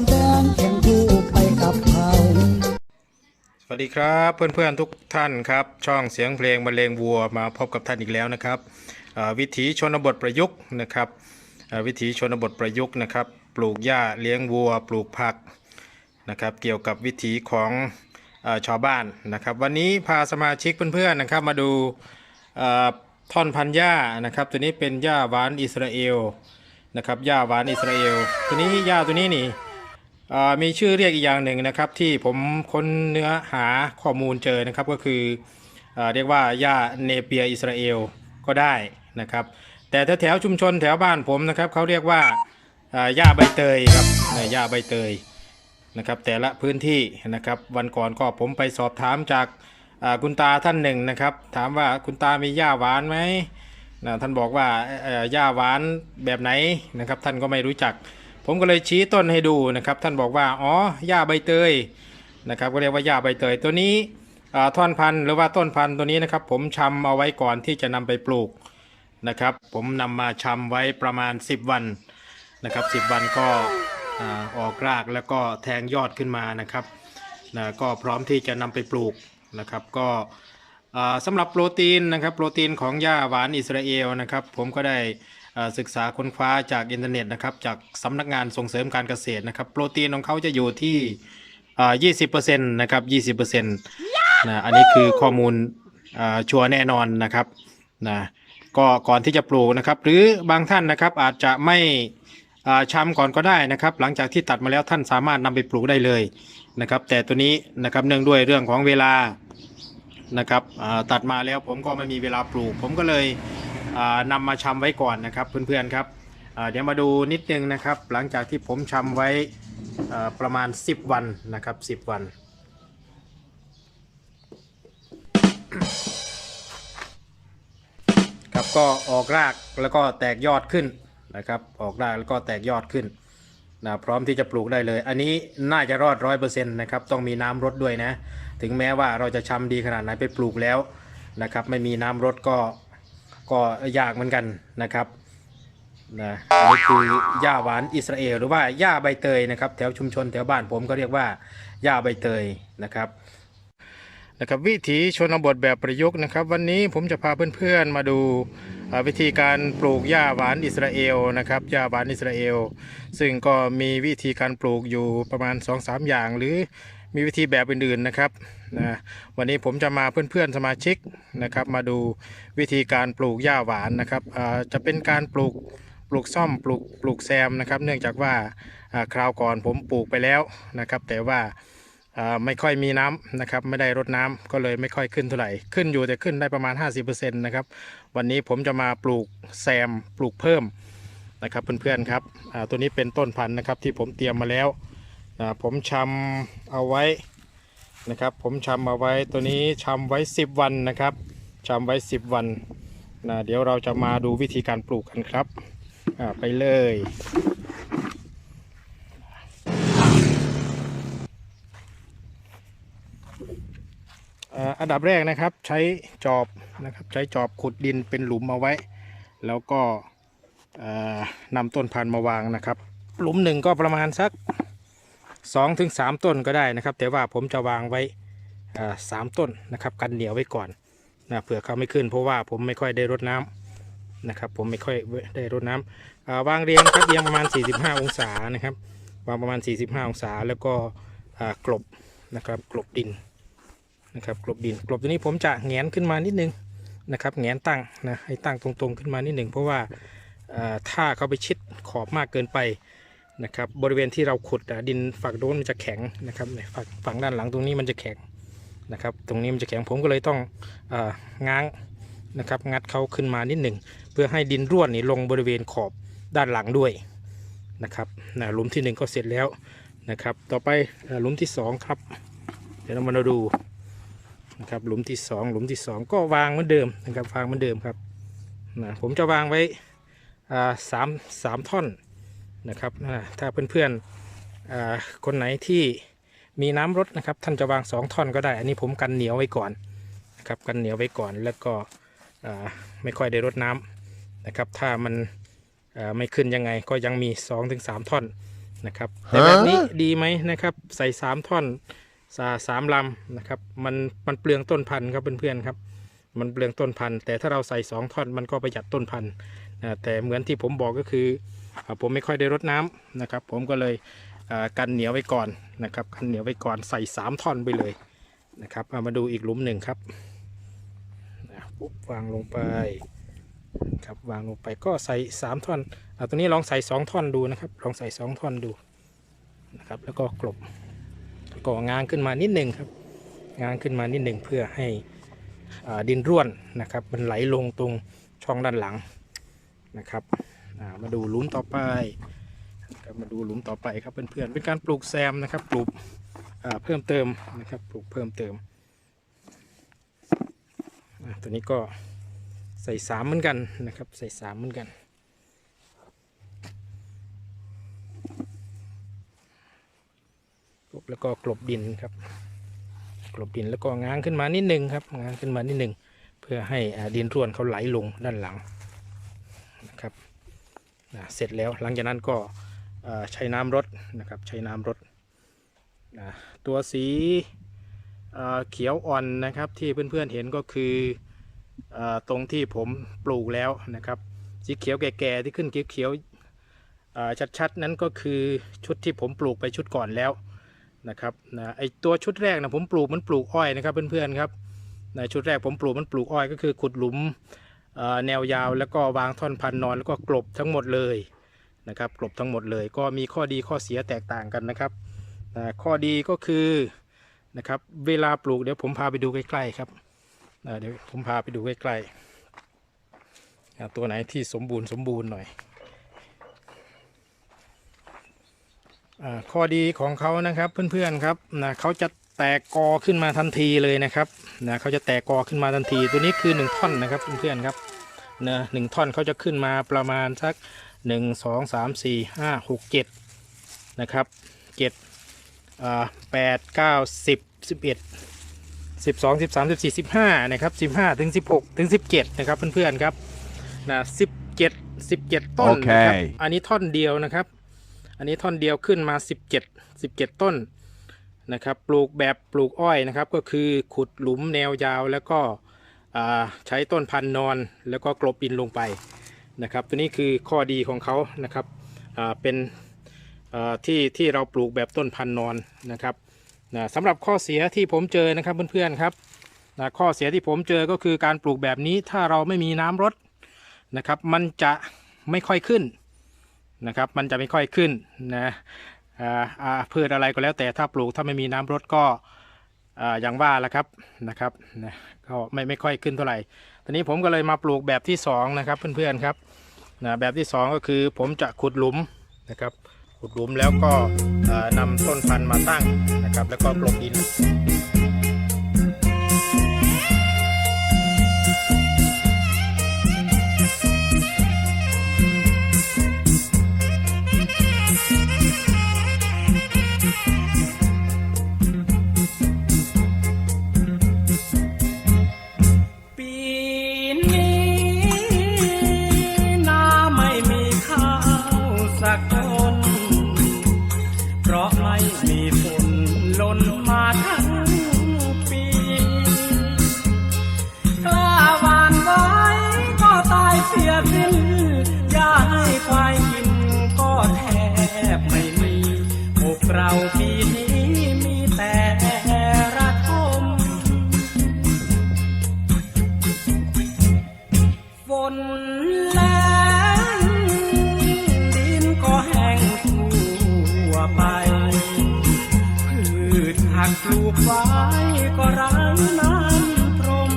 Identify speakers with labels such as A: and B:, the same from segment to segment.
A: ามแดนเคี
B: ยคู่ไปกับเขา
A: สวัสดีครับเพื่อนๆทุกท่านครับ ช่องเสียงเพลงบรรเลงวัวมาพบกับท่านอีกแล้วนะครับวิถีชนบทประยุกต์นะครับวิถีชนบทประยุกต์นะครับ ปลูกหญ้าเลี้ยงวัว ปลูกผักนะครับเกี่ยวกับวิถีของชาวบ้านนะครับ วันนี้พาสมาชิกเพื่อนๆนะครับมาดูท่อนพันหญ้านะครับ ตัวนี้เป็นหญ้าหวานอิสราเอลนะครับหญ้าหวานอิสราเอล ตัวนี้หญ้าตัวนี้นี่ มีชื่อเรียกอีกอย่างหนึ่งนะครับ ที่ผมค้นเนื้อหาข้อมูลเจอนะครับก็คืออเรียกว่าหญ้าเนเปียอิสราเอลก็ได้นะครับ แต่แถวๆชุมชนแถวบ้านผมนะครับเขาเรียกว่าอ่าหญ้าใบเตยครับอ่าหญ้าใบเตยนะครับ แต่ละพื้นที่นะครับ วันก่อนก็ผมไปสอบถามจากคุณตาท่านหนึ่งนะครับ ถามว่าคุณตามีหญ้าหวานไหมนะท่านบอกว่าหญ้าหวานแบบไหนนะครับ ท่านก็ไม่รู้จัก ผมก็เลยชี้ต้นให้ดูนะครับ ท่านบอกว่าอ๋อหญ้าใบเตยนะครับ ก็เรียกว่าหญ้าใบเตยตัวนี้ท่อนพันธุ์หรือว่าต้นพันธุ์ตัวนี้นะครับ ผมชำเอาไว้ก่อนที่จะนำไปปลูกนะครับ ผมนำมาชำไว้ประมาณ 10 วันนะครับ 10 วันก็อออกรากแล้วก็แทงยอดขึ้นมานะครับนะก็พร้อมที่จะนำไปปลูกนะครับ ก็อ่าสำหรับโปรตีนนะครับ โปรตีนของหญ้าหวานอิสราเอลนะครับ ผมก็ได้ ศึกษาค้นคว้าจากอินเทอร์เน็ตนะครับจากสำนักงานส่งเสริมการเกษตรนะครับ โปรตีนของเขาจะอยู่ที่อ่า20%นต์นะครับ20%นต์นะอันนี้คือข้อมูลชัวร์แน่นอนนะครับนะก็ก่อนที่จะปลูกนะครับ หรือบางท่านนะครับอาจจะไม่อ่าช้ำก่อนก็ได้นะครับ หลังจากที่ตัดมาแล้วท่านสามารถนำไปปลูกได้เลยนะครับ แต่ตัวนี้นะครับเนื่องด้วยเรื่องของเวลานะครับตัดมาแล้วผมก็ไม่มีเวลาปลูก ผมก็เลย นำมาชำไว้ก่อนนะครับเพื่อนๆครับเดี๋ยวมาดูนิดนึงนะครับ หลังจากที่ผมชำไว้ประมาณ 10 วันนะครับ 10 วันครับก็ออกรากแล้วก็แตกยอดขึ้นนะครับออกรากแล้วก็แตกยอดขึ้นนะพร้อมที่จะปลูกได้เลย อันนี้น่าจะรอดร้อยเปอร์เซ็นต์นะครับต้องมีน้ำรดด้วยนะ ถึงแม้ว่าเราจะชำดีขนาดไหนไปปลูกแล้วนะครับไม่มีน้ำรดก็ ก็ยากเหมือนกันนะครับนะอันนี้คือหญ้าหวานอิสราเอลหรือว่าหญ้าใบเตยนะครับแถวชุมชนแถวบ้านผมก็เรียกว่าหญ้าใบเตยนะครับนะครับวิถีชนบทแบบประยุกต์นะครับ วันนี้ผมจะพาเพื่อนๆมาดูวิธีการปลูกหญ้าหวานอิสราเอลนะครับหญ้าหวานอิสราเอล ซึ่งก็มีวิธีการปลูกอยู่ประมาณ 2-3 อย่าง หรือมีวิธีแบบอื่นๆนะครับ นะวันนี้ผมจะมาเพื่อนๆสมาชิกนะครับ มาดูวิธีการปลูกหญ้าหวานนะครับจะเป็นการปลูกปลูกซ่อมปลูกปลูกแซมนะครับ เนื่องจากว่าคราวก่อนผมปลูกไปแล้วนะครับ แต่ว่าไม่ค่อยมีน้ำนะครับ ไม่ได้รดน้ำก็เลยไม่ค่อยขึ้นเท่าไหร่ขึ้นอยู่แต่ขึ้นได้ประมาณ 50%นะครับวันนี้ผมจะมาปลูกแซมปลูกเพิ่มนะครับเพื่อนๆครับตัวนี้เป็นต้นพันธุ์นะครับที่ผมเตรียมมาแล้วผมชำเอาไว้ นะครับ ผมชำเอาไว้ตัวนี้ชำไว้ 10 วันนะครับชำไว้ 10 วันนะเดี๋ยวเราจะมาดูวิธีการปลูกกันครับไปเลยอ่าอันดับแรกนะครับใช้จอบนะครับใช้จอบขุดดินเป็นหลุมเอาไว้ แล้วก็นำต้นพันธุ์มาวางนะครับ หลุมหนึ่งก็ประมาณสัก 2อถึงสต้นก็ได้นะครับ แต่ว่าผมจะวางไว้สามต้นนะครับ กันเหนียวไว้ก่อนนะเผื่อเขาไม่ขึ้น เพราะว่าผมไม่ค่อยได้รดน้ำนะครับ ผมไม่ค่อยได้รดน้ำอ่าวางเรียงครับเรียงประมาณ 45 องศานะครับ วางประมาณ 45 องศาแล้วก็กลบนะครับกลบดินนะครับกลบดินกลบตัวนี้ผมจะแงนขึ้นมานิดนึงนะครับแงนตั้งนะให้ตั้งตรงๆขึ้นมานิดหนึ่งเพราะว่าถ้าเขาไปชิดขอบมากเกินไป นะครับบริเวณที่เราขุดดินฝั่งโน้นมันจะแข็งนะครับฝั่งฝั่งด้านหลังตรงนี้มันจะแข็งนะครับ ตรงนี้มันจะแข็งผมก็เลยต้ององ้างนะครับงัดเขาขึ้นมานิดหนึ่งเพื่อให้ดินร่วนนี่ลงบริเวณขอบด้านหลังด้วยนะครับนะหลุมที่หนึ่งก็เสร็จแล้วนะครับ ต่อไปหลุมที่สองครับ เดี๋ยวเรามาดูนะครับหลุมที่สองหลุมที่สองก็วางเหมือนเดิมนะครับวางเหมือนเดิมครับนะผมจะวางไว้สามสามท่อน นะครับอ่าถ้าเพื่อนๆอ่าคนไหนที่มีน้ำรดนะครับ ท่านจะวางสองท่อนก็ได้ อันนี้ผมกันเหนียวไว้ก่อนนะครับกันเหนียวไว้ก่อนแล้วก็อ่าไม่ค่อยได้รดน้ำนะครับ ถ้ามันอ่าไม่ขึ้นยังไงก็ยังมี2อถึงสท่อนนะครับแต่แบบนี้ดีไหมนะครับ ใส่ 3 ท่อนสาสามลำนะครับมันมันเปลืองต้นพันธุ์ครับเพื่อนๆครับ มันเปลืองต้นพันธุ์แต่ถ้าเราใส่สองท่อนมันก็ประหยัดต้นพันธุ์นะแต่เหมือนที่ผมบอกก็คืออ่า ผมไม่ค่อยได้รดน้ำนะครับ ผมก็เลยกันเหนียวไว้ก่อนนะครับกันเหนียวไว้ก่อนใส่สามท่อนไปเลยนะครับเอามาดูอีกหลุมหนึ่งครับนะปุ๊บวางลงไปครับวางลงไปก็ใส่สามท่อนเอาตัวนี้ลองใส่สองท่อนดูนะครับ ลองใส่สองท่อนดูนะครับ แล้วก็กลบก่องางขึ้นมานิดหนึ่งครับ งางขึ้นมานิดหนึ่งเพื่อให้ดินร่วนนะครับ มันไหลลงตรงช่องด้านหลังนะครับ มาดูหลุมต่อไปครับมาดูหลุมต่อไปครับเพื่อนๆเป็นการปลูกแซมนะครับ ปลูกเพิ่มเติมนะครับปลูกเพิ่มเติมตัวนี้ก็ใส่สามเหมือนกันนะครับ ใส่สามเหมือนกันกบแล้วก็กลบดินครับ กลบดินแล้วก็ง้างขึ้นมานิดนึงครับง้างขึ้นมานิดนึงเพื่อให้ดินร่วนเขาไหลลงด้านหลัง อ่าเสร็จแล้วหลังจากนั้นก็ใช้น้ำรดนะครับใช้น้ำรดอ่าตัวสีเขียวอ่อนนะครับที่เพื่อนๆเห็นก็คืออตรงที่ผมปลูกแล้วนะครับ สีเขียวแก่ๆที่ขึ้นเขียวๆชัดๆนั้นก็คือชุดที่ผมปลูกไปชุดก่อนแล้วนะครับนะไอตัวชุดแรกนะผมปลูกมันปลูกอ้อยนะครับเพื่อนๆครับนะชุดแรกผมปลูกมันปลูกอ้อยก็คือขุดหลุม แนวยาวแล้วก็วางท่อนพันนอนแล้วก็กลบทั้งหมดเลยนะครับกลบทั้งหมดเลยก็มีข้อดีข้อเสียแตกต่างกันนะครับข้อดีก็คือนะครับเวลาปลูกเดี๋ยวผมพาไปดูใกล้ๆครับเดี๋ยวผมพาไปดูใกล้ๆตัวไหนที่สมบูรณ์สมบูรณ์หน่อยอข้อดีของเขานะครับเพื่อนๆครับนะเขาจะ แตกกอขึ้นมาทันทีเลยนะครับนะเขาจะแตกกอขึ้นมาทันที ตัวนี้คือ1ท่อนนะครับเพื่อนๆครับนะหนึ่งท่อนเขาจะขึ้นมาประมาณสัก 1 2 3 4 5 6 7นะครับ7อ่า8 9 10 11 12 13 14 15นะครับ15ถึง16ถึง17นะครับเพื่อนๆครับนะ17 17 ต้นนะครับ
C: โอเค
A: อันนี้ท่อนเดียวนะครับ อันนี้ท่อนเดียวขึ้นมา 17 17 ต้น นะครับปลูกแบบปลูกอ้อยนะครับ ก็คือขุดหลุมแนวยาวแล้วก็ใช้ต้นพันธุ์นอนแล้วก็กลบดินลงไปนะครับ ตัวนี้คือข้อดีของเขานะครับเป็นที่ที่เราปลูกแบบต้นพันธุ์นอนนะครับนะสำหรับข้อเสียที่ผมเจอนะครับเพื่อนๆครับนะข้อเสียที่ผมเจอก็คือการปลูกแบบนี้ถ้าเราไม่มีน้ำรดนะครับ มันจะไม่ค่อยขึ้นนะครับ มันจะไม่ค่อยขึ้นนะ พืชอะไรก็แล้วแต่ถ้าปลูกถ้าไม่มีน้ำรดก็ออย่างว่าแหละครับนะครับนะก็ไม่ไม่ค่อยขึ้นเท่าไหร่ตอนนี้ผมก็เลยมาปลูกแบบที่สองนะครับเพื่อนๆครับนะแบบที่สองก็คือผมจะขุดหลุมนะครับขุดหลุมแล้วก็นำนำต้นพันธุ์มาตั้งนะครับ แล้วก็กลบดิน
D: นแรงดินก็แห้งทั่วไป พืชหักปลูกไว้ก็ไร้น้ำพรม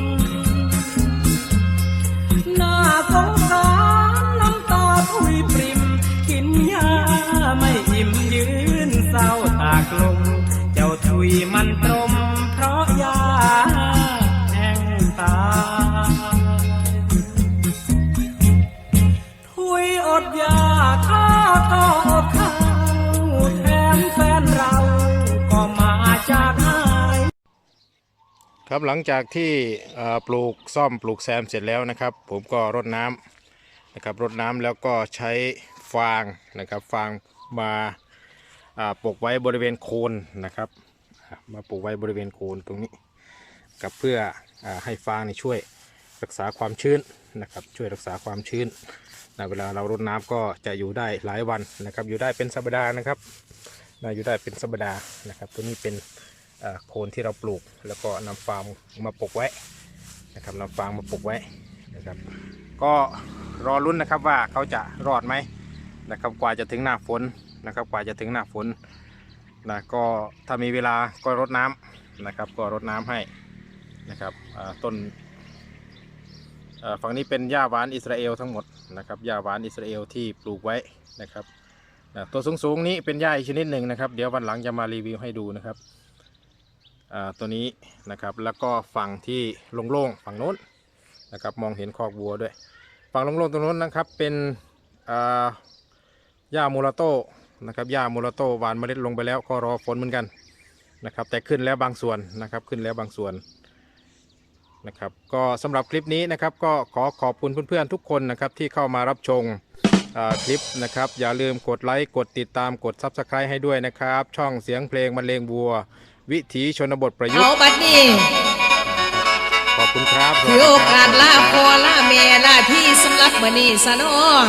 D: หน้าสงสารน้ำตาพุยปริม กินยาไม่อิ่มยืนเศร้าตากลม เจ้าทุยมันตร
A: ครับหลังจากที่ปลูกซ่อมปลูกแซมเสร็จแล้วนะครับ ผมก็รดน้ำนะครับรดน้ำแล้วก็ใช้ฟางนะครับ ฟางมาอ่าปกไว้บริเวณโคนนะครับ มาปลูกไว้บริเวณโคนตรงนี้กับเพื่ออให้ฟางนี่ช่วยรักษาความชื้นนะครับ ช่วยรักษาความชื้นนะเวลาเรารดน้ำก็จะอยู่ได้หลายวันนะครับ อยู่ได้เป็นสัปดาห์นะครับนะอยู่ได้เป็นสัปดาห์นะครับ ตัวนี้เป็น โคนที่เราปลูก แล้วก็นำฟางมาปลูกไว้นะครับนำฟางมาปลูกไว้นะครับ ก็รอลุ้นนะครับว่าเขาจะรอดไหมนะครับกว่าจะถึงหน้าฝนนะครับกว่าจะถึงหน้าฝนนะก็ถ้ามีเวลาก็รดน้ำนะครับ ก็รดน้ำให้นะครับต้นฝั่งนี้เป็นหญ้าหวานอิสราเอลทั้งหมดนะครับหญ้าหวานอิสราเอลที่ปลูกไว้นะครับตัวสูงๆนี้เป็นหญ้าอีกชนิดหนึ่งนะครับ เดี๋ยววันหลังจะมารีวิวให้ดูนะครับ ตัวนี้นะครับแล้วก็ฝั่งที่โล่งๆฝั่งโน้นนะครับมองเห็นคอกวัวด้วย ฝั่งโล่งลงตรงนู้นนะครับเป็นหญ้ามูราโต้นะครับหญ้ามูราโต้หวานเมล็ดลงไปแล้วก็รอฝนเหมือนกันนะครับแต่ขึ้นแล้วบางส่วนนะครับขึ้นแล้วบางส่วนนะครับก็สำหรับคลิปนี้นะครับก็ขอขอบคุณเพื่อนๆทุกคนนะครับที่เข้ามารับชมคลิปนะครับอย่าลืมกดไลค์กดติดตามกด Subscribe ให้ด้วยนะครับ ช่องเสียงเพลงบรรเลงวัว วิถีชนบทประยุก
C: เอา
A: ต์
C: บัดนี้
A: ขอบคุณครับ
C: ถือโอกาสลาพ่อลาแม่ลาที่สำหรับมื้อนี้ซะเนาะ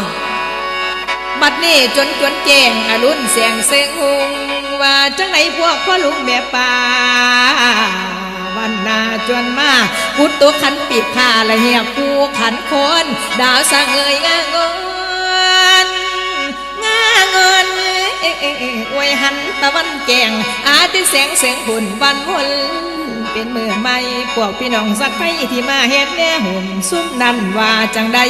C: บัดนี้จนจวนแจ้งอรุณเสียงเสียงหงว่าจังไหนพวกพ่อลุงแม่ป่าวันนาจวนมาพุทตุขันปิดผ้าและเหียกกูขันคนดาวสังเอยงาง อวยหันตะวันแจงอาทิตย์แสงเสียงผุนวันวนเป็นมือใหม่พวกพี่น้องสักไปที่มาเฮ็ดแน่หุ่มซุ่มนั่นว่าจังใด